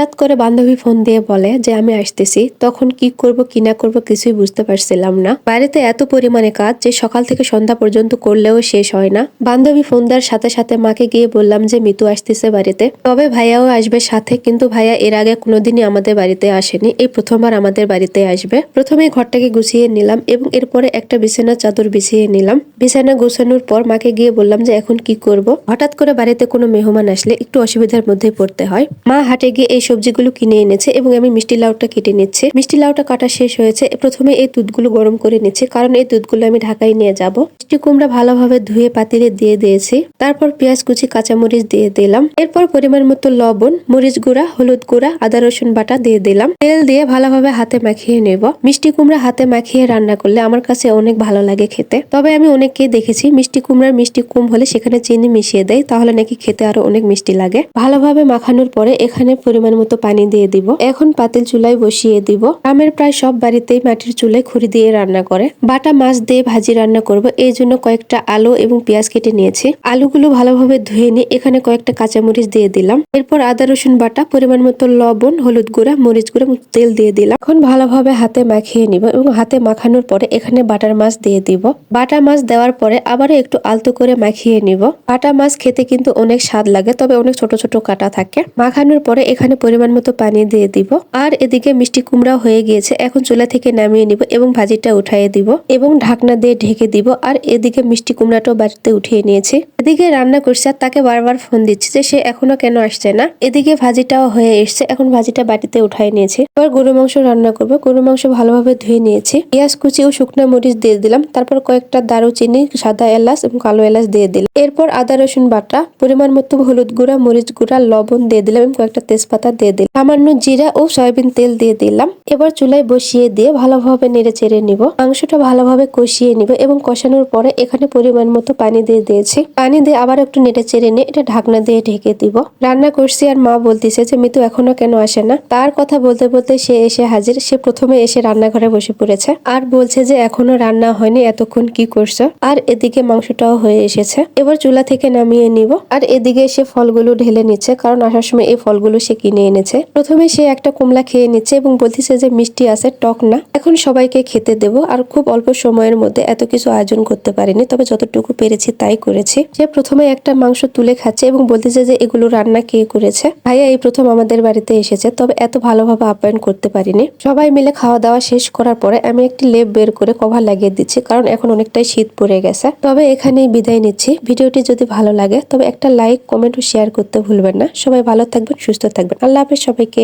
হঠাৎ করে বান্ধবী ফোন দিয়ে বলে যে আমি আসতেছি, তখন কি করব, কি না করব কিছুই বুঝতে পারছিলাম না। বাড়িতে এত পরিমাণে কাজ যে সকাল থেকে সন্ধ্যা পর্যন্ত করলেও শেষ হয় না। বান্ধবী ফোন দেওয়ার সাথে সাথে মাকে গিয়ে বললাম যে, মিতু আসতেছে বাড়িতে। তবে ভাইয়াও আসবে সাথে, কিন্তু ভাইয়া এর আগে কোনোদিনই আমাদের বাড়িতে আসেনি। এই প্রথমবার আমাদের বাড়িতে আসবে। প্রথমে ঘরটাকে গুছিয়ে নিলাম এবং এরপরে একটা বিছানার চাদর বিছিয়ে নিলাম। বিছানা গোছানোর পর মাকে গিয়ে বললাম যে, এখন কি করব? হঠাৎ করে বাড়িতে কোনো মেহমান আসলে একটু অসুবিধার মধ্যে পড়তে হয়। মা হাটে গিয়ে এই সবজিগুলো কিনে এনেছে এবং আমি মিষ্টি লাউটা কেটে নিচ্ছে। মিষ্টি লাউটা কাটা শেষ হয়েছে। প্রথমে এই দুধগুলো গরম করে নিচ্ছে, কারণ এই দুধগুলো আমি ঢাকায় নিয়ে যাব। মিষ্টি কুমড়া ভালোভাবে ধুয়ে পাতিলে দিয়ে দিয়েছি। তারপর পেঁয়াজ কুচি, কাঁচামরিচ দিয়ে দিলাম। এরপর পরিমাণ মতো লবণ, মরিচ গুঁড়া, হলুদ গুঁড়া, আদা, রসুন বাটা দিয়ে দিলাম। তেল দিয়ে ভালোভাবে হাতে মাখিয়ে নেব। মিষ্টি কুমড়া হাতে মাখিয়ে রান্না করলে আমার কাছে অনেক ভালো লাগে খেতে। তবে আমি অনেককেই দেখেছি মিষ্টি কুমড়ার মিষ্টি কম হলে সেখানে চিনি মিশিয়ে দেয়, তাহলে নাকি খেতে আরও অনেক মিষ্টি লাগে। ভালোভাবে মাখানোর পরে এখানে পরিমাণ মতো পানি দিয়ে দিব। এখন পাতিল চুলায় বসিয়ে দিব। গ্রামের প্রায় সব বাড়িতেই মাটির চুলায় খড়ি দিয়ে রান্না করে। বাটা মাছ দিয়ে ভাজি রান্না করব। এই জন্য কয়েকটা আলু এবং পেঁয়াজ কেটে নিয়েছি। আলুগুলো ভালোভাবে ধুয়ে নিয়ে এখানে কয়েকটা কাঁচামরিচ দিয়ে দিলাম। এরপর আদা, রসুন বাটা, পরিমাণ মতো লবণ, হলুদ গুঁড়া, মরিচ গুঁড়া তেল দিয়ে দিলাম। এখন ভালোভাবে হাতে মাখিয়ে নিব এবং হাতে মাখানোর পরে এখানে বাটার মাছ দিয়ে দিব। বাটা মাছ দেওয়ার পরে আবারও একটু আলতো করে মাখিয়ে নিব। বাটা মাছ খেতে কিন্তু অনেক স্বাদ লাগে, তবে অনেক ছোট ছোট কাটা থাকে। মাখানোর পরে এখানে পরিমাণ মতো পানি দিয়ে দিব। আর এদিকে মিষ্টি কুমড়া হয়ে গিয়েছে। এখন চুলা থেকে নামিয়ে নিব এবং ভাজিটা উঠাইয়ে দিব এবং ঢাকনা দিয়ে ঢেকে দিব। আর এদিকে মিষ্টি কুমড়াটাও বাড়িতে উঠিয়ে নিয়েছি। এদিকে রান্না করছে আর তাকে বারবার ফোন দিচ্ছে যে সে এখনও কেন আসছে না। এদিকে ভাজিটাও হয়ে এসছে, এখন ভাজিটা বাটিতে উঠাই নিয়েছি। এবার গরু মাংস রান্না করব। গরু মাংস ভালোভাবে ধুয়ে নিয়েছি। পেঁয়াজ কুচি ও শুকনো মরিচ দিয়ে দিলাম। তারপর কয়েকটা দারুচিনি, সাদা এলাচ এবং কালো এলাচ দিয়ে দিলাম। এরপর আদা, রসুন বাটা, পরিমাণ মতো হলুদ গুঁড়া, মরিচ গুঁড়া, লবণ দিয়ে দিলাম এবং কয়েকটা তেজপাতা দিয়ে দিলাম। সামান্য জিরা ও সয়াবিন তেল দিয়ে দিলাম। এবার চুলায় বসিয়ে দিয়ে ভালোভাবে নেড়ে চেড়ে নিব। মাংসটা ভালোভাবে কষিয়ে নিব এবং কষানোর পরে এখানে পরিমাণ মতো পানি দিয়ে দিয়েছি। পানি দিয়ে আবার একটু নেড়ে চেড়ে নিয়ে এটা ঢাকনা দিয়ে ঢেকে দিব। রান্না করছি আর মা বলতেছে যে, মিতু এখনও কেন আসে না? তার কথা বলতে বলতে সে এসে হাজির। সে প্রথমে এসে রান্নাঘরে বসে পড়েছে আর বলছে যে, এখনও রান্না হয়নি, এতক্ষণ কি করছ? আর এদিকে মাংসটাও হয়ে এসেছে। এবার চুলা থেকে নামিয়ে নিব। আর এদিকে সে ফলগুলো ঢেলে নিচ্ছে, কারণ আসার সময় এই ফলগুলো সে কিনে এনেছে। প্রথমে সে একটা কমলা খেয়ে নিচ্ছে এবং বলতেছে যে, মিষ্টি আছে, টক না। এখন সবাইকে খেতে দেব। আর খুব অল্প সময়ের মধ্যে এত কিছু আয়োজন করতে পারিনি, তবে যতটুকু পেরেছি তাই করেছি। সে প্রথমে একটা মাংস তুলে খাচ্ছে এবং বলতেছে যে এগুলো রান্না কে করেছে? ভাইয়া এই প্রথম আমাদের বাড়িতে এসেছে, তবে এত ভালোভাবে আপ্যায়ন করতে পারিনি। সবাই মিলে খাওয়া দাওয়া শেষ করার পরে আমি একটি লেপ বের করে কভার লাগিয়ে দিচ্ছি, কারণ এখন অনেকটাই শীত পড়ে গেছে। তবে এখানেই বিদায় নিচ্ছি। ভিডিওটি যদি ভালো লাগে, তবে একটা লাইক, কমেন্ট ও শেয়ার করতে ভুলবেন না। সবাই ভালো থাকবেন, সুস্থ থাকবেন। আল্লাহ হাফেজ সবাইকে।